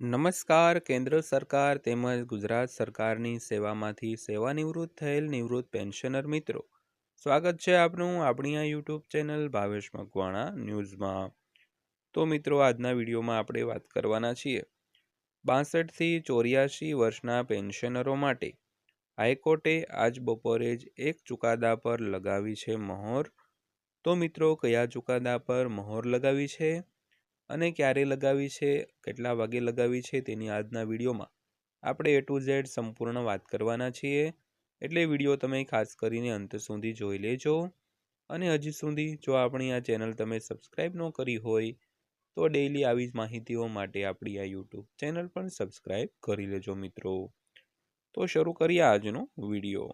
નમસ્કાર, કેન્દ્ર સરકાર તેમજ ગુજરાત સરકારની સેવામાંથી સેવાનિવૃત્ત થયેલ નિવૃત્ત પેન્શનર મિત્રો. સ્વાગત છે આપનું આપણી આ યુટ્યુબ ચેનલ ભાવેશ મકવાણા ન્યૂઝમાં. તો મિત્રો, આજના વિડીયોમાં આપણે વાત કરવાના છીએ. બાસઠથી ચોર્યાસી વર્ષના પેન્શનરો માટે હાઈકોર્ટે આજ બપોરે જ એક ચુકાદા પર લગાવી છે મહોર. તો મિત્રો, કયા ચુકાદા પર મહોર લગાવી છે? અને ક્યારે લગાવી છે, કેટલા વાગે લગાવી છે તેની આજના વિડીયોમાં આપણે એ ટુ ઝેડ સંપૂર્ણ વાત કરવાના છીએ. એટલે વીડિયો તમે ખાસ કરીને અંત સુધી જોઈ લેજો. અને હજી સુધી જો આપણી આ ચેનલ તમે સબસ્ક્રાઈબ ન કરી હોય, તો ડેઈલી આવી જ માહિતીઓ માટે આપણી આ યુટ્યુબ ચેનલ પણ સબસ્ક્રાઈબ કરી લેજો મિત્રો. તો શરૂ કરીએ આજનો વીડિયો.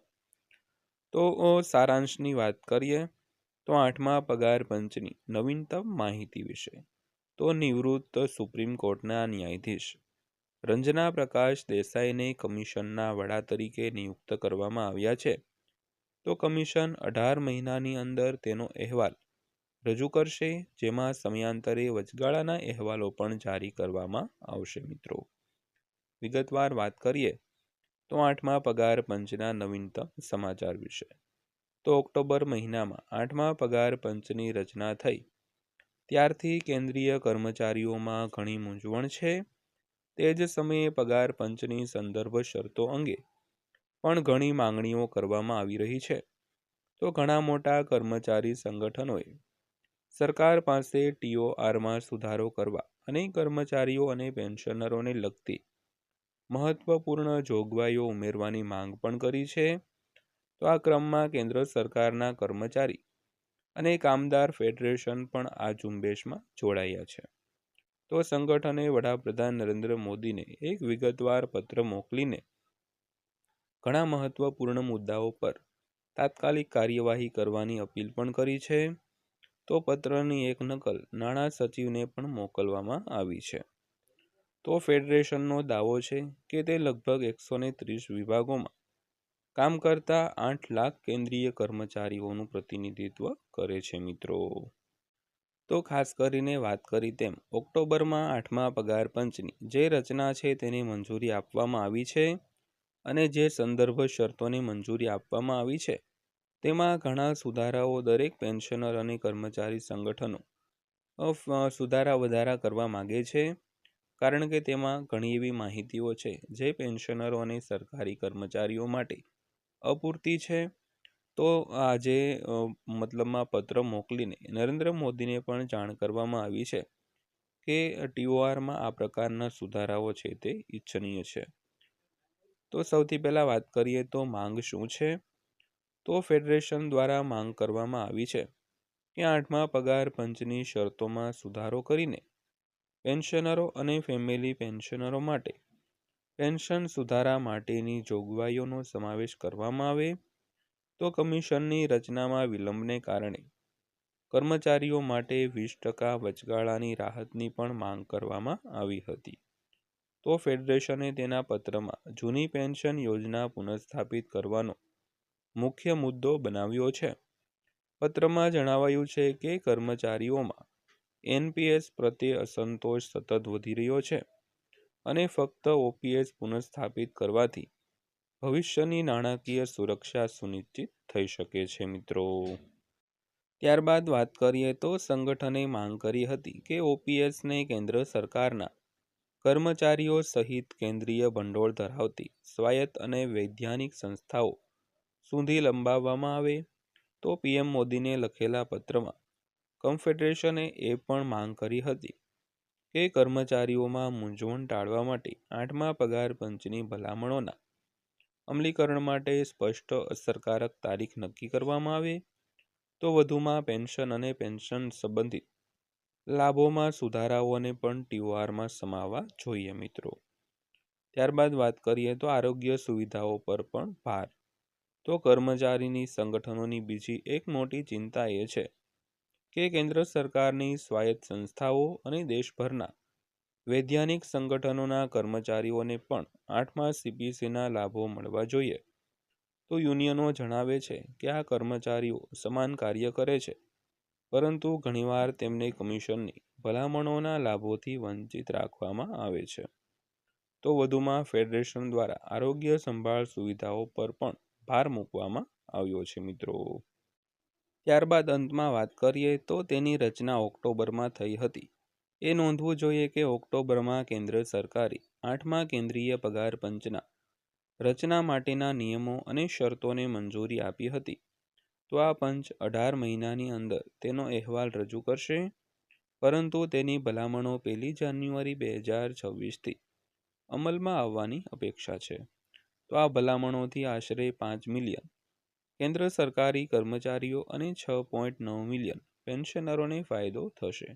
તો સારાંશની વાત કરીએ તો આઠમા પગાર પંચની નવીનતમ માહિતી વિશે. તો નિવૃત્ત સુપ્રીમ કોર્ટના ન્યાયાધીશ. રંજના પ્રકાશ દેસાઈને કમિશનના વડા તરીકે નિયુક્ત કરવામાં આવ્યા છે. તો કમિશન અઢાર મહિનાની અંદર તેનો અહેવાલ રજૂ કરશે, જેમાં સમયાંતરે વચગાળાના અહેવાલો પણ જારી કરવામાં આવશે મિત્રો. વિગતવાર વાત કરીએ તો આઠમા પગાર પંચના નવીનતમ સમાચાર વિશે. તો ઓક્ટોબર મહિનામાં આઠમા પગાર પંચની રચના થઈ. ત્યારથી કેન્દ્રીય કર્મચારીઓમાં ઘણી મૂંઝવણ છે. તે જ સમયે પગાર પંચની સંદર્ભ શરતો અંગે પણ ઘણી માંગણીઓ કરવામાં આવી રહી છે. તો ઘણા મોટા કર્મચારી સંગઠનોએ સરકાર પાસે ટીઓઆરમાં સુધારો કરવા અને કર્મચારીઓ અને પેન્શનરોને લગતી મહત્વપૂર્ણ જોગવાઈઓ ઉમેરવાની માંગ પણ કરી છે. તો આ ક્રમમાં કેન્દ્ર સરકારના કર્મચારી અને કામદાર ફેડરેશન પણ આ ઝુંબેશમાં જોડાયા છે. તો સંગઠને વડાપ્રધાન નરેન્દ્ર મોદીને એક વિગતવાર પત્ર મોકલીને ઘણા મહત્વપૂર્ણ મુદ્દાઓ પર તાત્કાલિક કાર્યવાહી કરવાની અપીલ પણ કરી છે. તો પત્રની એક નકલ નાણાં સચિવને પણ મોકલવામાં આવી છે. તો ફેડરેશનનો દાવો છે કે તે લગભગ એકસો ત્રીસ વિભાગોમાં કામ કરતા આઠ લાખ કેન્દ્રીય કર્મચારીઓનું પ્રતિનિધિત્વ કરે છે મિત્રો. તો ખાસ કરીને વાત કરી તેમ, ઓક્ટોબરમાં આઠમા પગાર પંચની જે રચના છે તેને મંજૂરી આપવામાં આવી છે અને જે સંદર્ભ શરતોને મંજૂરી આપવામાં આવી છે, તેમાં ઘણા સુધારાઓ દરેક પેન્શનર અને કર્મચારી સંગઠનો સુધારા વધારા કરવા માગે છે, કારણ કે તેમાં ઘણી એવી માહિતીઓ છે જે પેન્શનરો અને સરકારી કર્મચારીઓ માટે અપૂરતી છે. તો આજે મતલબમાં પત્ર મોકલીને નરેન્દ્ર મોદીને પણ જાણ કરવામાં આવી છે કે ટીઓઆરમાં આ પ્રકારના સુધારાઓ છે તે ઈચ્છનીય છે. તો સૌથી પહેલાં વાત કરીએ તો માંગ શું છે? તો ફેડરેશન દ્વારા માંગ કરવામાં આવી છે કે આઠમા પગાર પંચની શરતોમાં સુધારો કરીને પેન્શનરો અને ફેમિલી પેન્શનરો માટે પેન્શન સુધારા માટેની જોગવાઈઓનો સમાવેશ કરવામાં આવે, તો કમિશનની રચનામાં વિલંબને કારણે કર્મચારીઓ માટે વીસ ટકા વચગાળાની રાહતની પણ માંગ કરવામાં આવી હતી. તો ફેડરેશને તેના પત્રમાં જૂની પેન્શન યોજના પુનઃસ્થાપિત કરવાનો મુખ્ય મુદ્દો બનાવ્યો છે. પત્રમાં જણાવાયું છે કે કર્મચારીઓમાં એનપીએસ પ્રત્યે અસંતોષ સતત વધી રહ્યો છે. અને ફક્ત ઓપીએસ પુનઃસ્થાપિત કરવાથી ભવિષ્યની નાણાકીય સુરક્ષા સુનિશ્ચિત થઈ શકે છે, મિત્રો. ત્યારબાદ વાત કરીએ તો સંગઠને માંગ કરી હતી કે ઓપીએસને કેન્દ્ર સરકારના કર્મચારીઓ સહિત કેન્દ્રીય ભંડોળ ધરાવતી સ્વાયત્ત અને વૈધાનિક સંસ્થાઓ સુધી લંબાવવામાં આવે તો પીએમ મોદીને લખેલા પત્રમાં કન્ફેડરેશને એ પણ માંગ કરી હતી કે કર્મચારીઓમાં મૂંઝવણ ટાળવા માટે આઠમા પગાર પંચની ભલામણોના અમલીકરણ માટે સ્પષ્ટ અસરકારક તારીખ નક્કી કરવામાં આવે, તો વધુમાં પેન્શન અને પેન્શન સંબંધિત લાભોમાં સુધારાઓને પણ ટીઓઆરમાં સમાવવા જોઈએ મિત્રો. ત્યારબાદ વાત કરીએ તો આરોગ્ય સુવિધાઓ પર પણ ભાર. તો કર્મચારીની સંગઠનોની બીજી એક મોટી ચિંતા એ છે કે કેન્દ્ર સરકારની સ્વાયત્ત સંસ્થાઓ અને દેશભરના વૈધાનિક સંગઠનોના કર્મચારીઓને પણ આઠમા સીપીસીના લાભો મળવા જોઈએ. તો યુનિયનો જણાવે છે કે આ કર્મચારીઓ સમાન કાર્ય કરે છે, પરંતુ ઘણીવાર તેમને કમિશનની ભલામણોના લાભોથી વંચિત રાખવામાં આવે છે. તો વધુમાં ફેડરેશન દ્વારા આરોગ્ય સંભાળ સુવિધાઓ પર પણ ભાર મૂકવામાં આવ્યો છે મિત્રો. ત્યારબાદ અંતમાં વાત કરીએ તો તેની રચના ઓક્ટોબરમાં થઈ હતી. એ નોંધવું જોઈએ કે ઓક્ટોબરમાં કેન્દ્ર સરકારે, આઠમા કેન્દ્રીય પગાર પંચના રચના માટેના નિયમો અને શરતોને મંજૂરી આપી હતી. તો આ પંચ અઢાર મહિનાની અંદર તેનો અહેવાલ રજૂ કરશે? પરંતુ તેની ભલામણો પહેલી જાન્યુઆરી બે હજાર છવ્વીસથી અમલમાં આવવાની અપેક્ષા છે. તો આ ભલામણોથી આશરે પાંચ મિલિયન કેન્દ્ર સરકારી કર્મચારીઓ અને છ પોઈન્ટ નવ મિલિયન પેન્શનરોને ફાયદો થશે.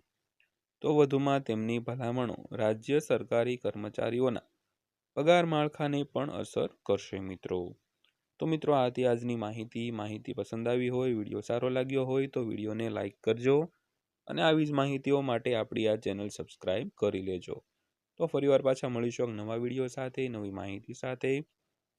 તો વધુમાં તેમની ભલામણો રાજ્ય સરકારી કર્મચારીઓના પગાર માળખાને પણ અસર કરશે મિત્રો. તો મિત્રો, આથી આજની માહિતી માહિતી પસંદ આવી હોય, વીડિયો સારો લાગ્યો હોય તો વિડીયોને લાઇક કરજો અને આવી જ માહિતીઓ માટે આપણી આ ચેનલ સબસ્ક્રાઈબ કરી લેજો. તો ફરીવાર પાછા મળીશું નવા વીડિયો સાથે, નવી માહિતી સાથે.